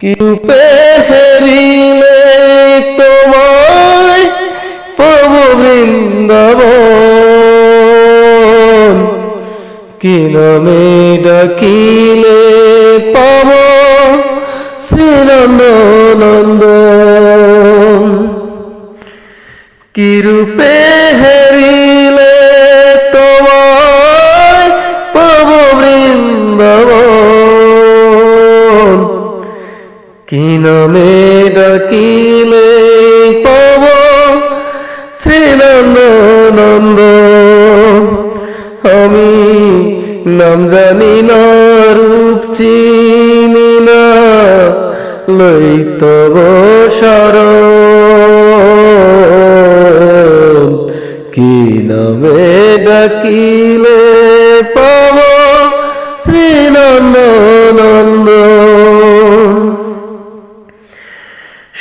কি রূপে হেরিলে তোমায় প্রভু বৃন্দাবন? কি নামে ডাকিলে পাব শ্রীনন্দনন্দ কি রূপে হেরিলে কি নামে ডাকিলে পাব শ্রীনন্দনন্দ। আমি নাম জানি না রূপ চিনি না লইতব শরণ। কি নামে ডাকিলে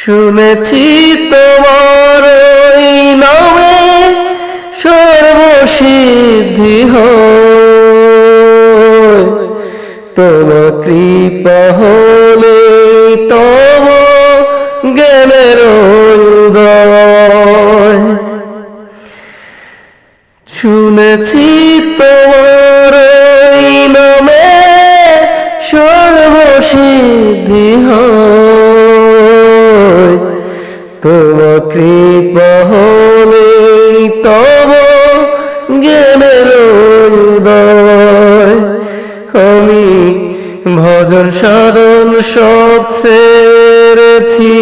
শুনেছি তোমার ওই নামে সর্বসিদ্ধি তোমার কৃপা হলে তব জ্ঞানের শুনেছি তোমার ওই নামে সর্বসিদ্ধি হয়। তোমার কৃপা হলে তব জ্ঞানের উদয় আমি ভজন সাধন সব সেরেছি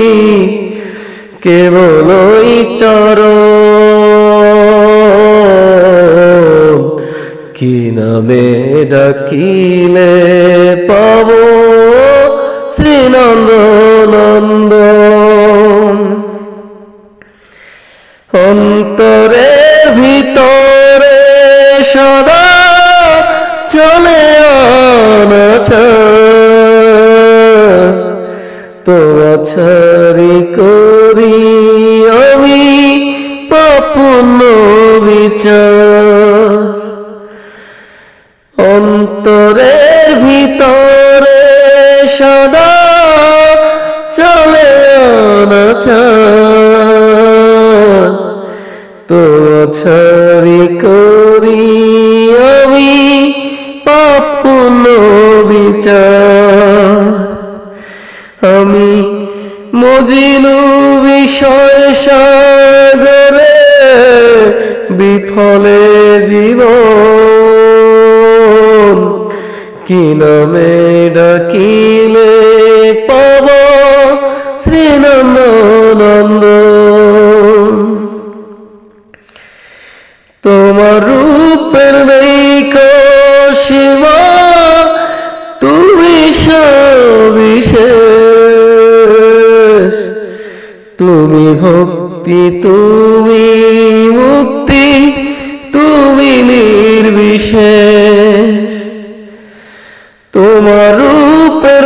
কেবল ওই চরণ। কি নামে ডাকিলে পাব শ্রীনন্দনন্দ? অন্তরের ভিতরে সদা চলে আনাচা তো আছারি করি আমি পাপুন বিচার। অন্তরের ভিতরে ছাড়ি করি আমি পাপুন বিচার। আমি মজিনু বিষয় সাগরে বিফলে জীবন। কি নামে ডাকিলে পাব শ্রীনন্দনন্দ? তোমার তুমি ভক্তি, তুমি মুক্তি, তুমি নির্বিশেষ। তোমার রূপের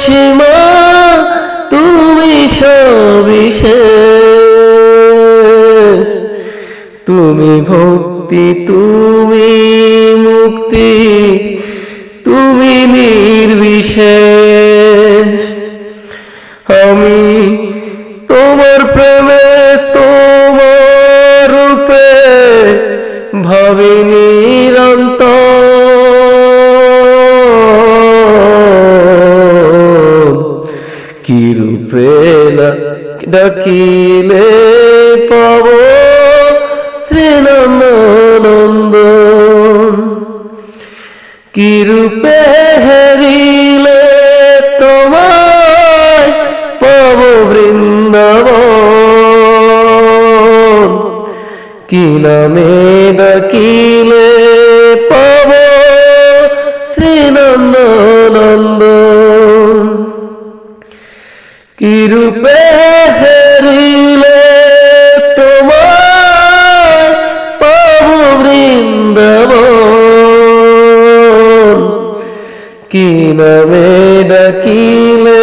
সীমা, তুমি সবিশেষ তুমি ভক্তি, তুমি মুক্তি ভাবি নিরন্তর। কি রূপে ডাকিলে পাব শ্রীনন্দনন্দ কি রূপে হেরিলে তোমায় পাব বৃন্দাবন কি নামে ডাকিলে পাব শ্রীনন্দনন্দ। কি রূপে হেরিলে তোমায় পাব বৃন্দাবন। কি নামে ডাকিলে